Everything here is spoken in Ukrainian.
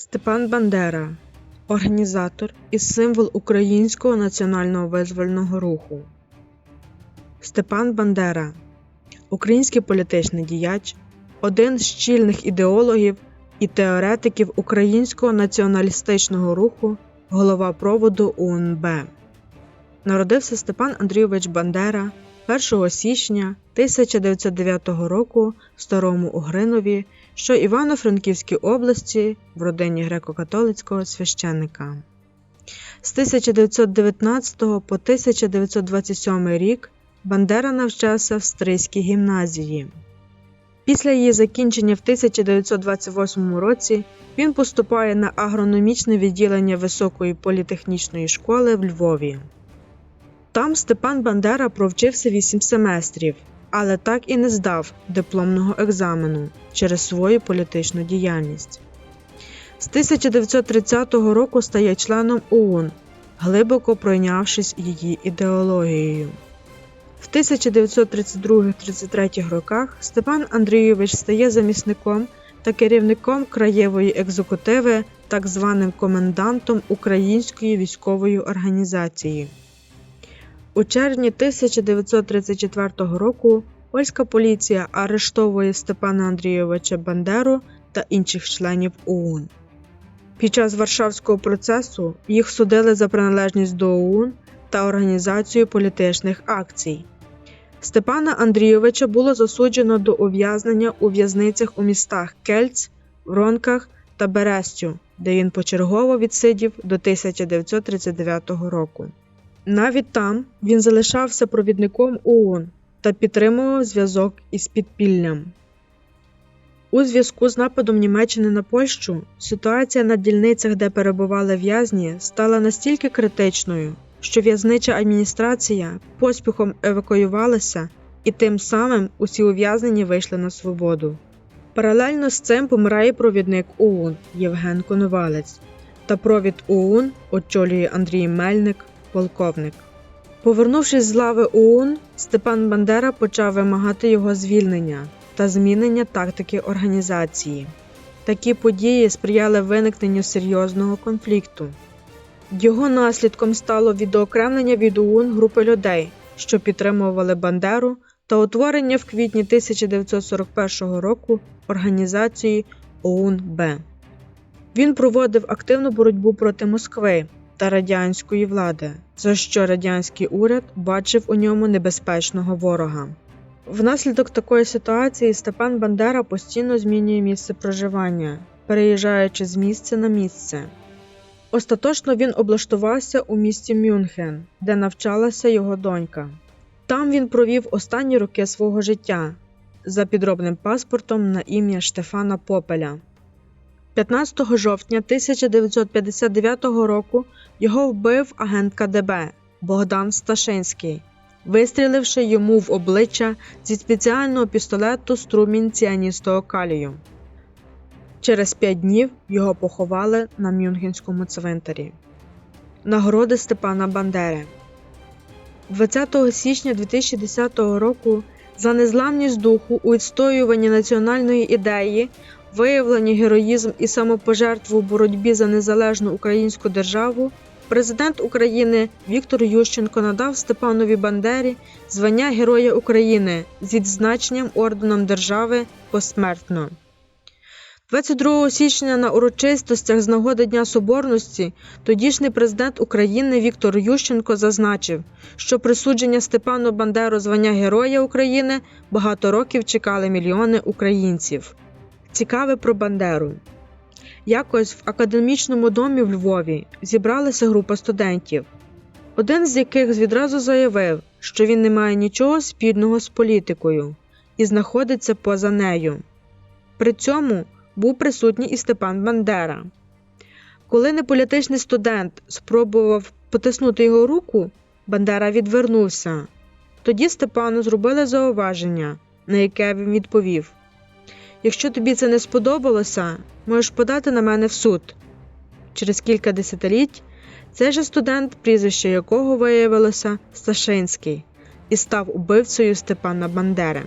Степан Бандера організатор і символ українського національного визвольного руху. Степан Бандера український політичний діяч, один з чільних ідеологів і теоретиків українського націоналістичного руху, голова проводу УНБ. Народився Степан Андрійович Бандера 1 січня 1909 року в Старому Угринові, що Івано-Франківській області в родині греко-католицького священника. З 1919 по 1927 рік Бандера навчався в Стрийській гімназії. Після її закінчення в 1928 році він поступає на агрономічне відділення Високої політехнічної школи в Львові. Там Степан Бандера провчився 8 семестрів, але так і не здав дипломного екзамену через свою політичну діяльність. З 1930 року стає членом ОУН, глибоко пройнявшись її ідеологією. В 1932-33 роках Степан Андрійович стає замісником та керівником краєвої екзекутиви, так званим комендантом Української військової організації. У червні 1934 року польська поліція арештовує Степана Андрійовича Бандеру та інших членів ОУН. Під час Варшавського процесу їх судили за приналежність до ОУН та організацію політичних акцій. Степана Андрійовича було засуджено до ув'язнення у в'язницях у містах Кельц, Вронках та Берестю, де він почергово відсидів до 1939 року. Навіть там він залишався провідником ООН та підтримував зв'язок із підпіллям. У зв'язку з нападом Німеччини на Польщу ситуація на дільницях, де перебували в'язні, стала настільки критичною, що в'язнича адміністрація поспіхом евакуювалася, і тим самим усі ув'язнені вийшли на свободу. Паралельно з цим помирає провідник ОУН Євген Коновалець, та провід ОУН очолює Андрій Мельник, полковник. Повернувшись з лави ОУН, Степан Бандера почав вимагати його звільнення та змінення тактики організації. Такі події сприяли виникненню серйозного конфлікту. Його наслідком стало відокремлення від ОУН групи людей, що підтримували Бандеру, та утворення в квітні 1941 року організації ОУН-Б. Він проводив активну боротьбу проти Москви та радянської влади, за що радянський уряд бачив у ньому небезпечного ворога. Внаслідок такої ситуації Степан Бандера постійно змінює місце проживання, переїжджаючи з місця на місце. Остаточно він облаштувався у місті Мюнхен, де навчалася його донька. Там він провів останні роки свого життя за підробним паспортом на ім'я Штефана Попеля. 15 жовтня 1959 року його вбив агент КДБ Богдан Сташинський, вистріливши йому в обличчя зі спеціального пістолету струмінь ціаністого калію. Через п'ять днів його поховали на Мюнхенському цвинтарі. Нагороди Степана Бандери 20 січня 2010 року за незламність духу у відстоюванні національної ідеї, виявлені героїзм і самопожертву у боротьбі за незалежну українську державу, президент України Віктор Ющенко надав Степанові Бандері звання Героя України з відзначенням орденом держави посмертно. 22 січня на урочистостях з нагоди Дня Соборності тодішній президент України Віктор Ющенко зазначив, що присудження Степану Бандеру звання Героя України багато років чекали мільйони українців. Цікаве про Бандеру. Якось в академічному домі в Львові зібралася група студентів, один з яких відразу заявив, що він не має нічого спільного з політикою і знаходиться поза нею. При цьому був присутній і Степан Бандера. Коли неполітичний студент спробував потиснути його руку, Бандера відвернувся. Тоді Степану зробили зауваження, на яке він відповів: Якщо тобі це не сподобалося, можеш подати на мене в суд. Через кілька десятиліть цей же студент, прізвище якого виявилося Сташинський, і став убивцею Степана Бандери.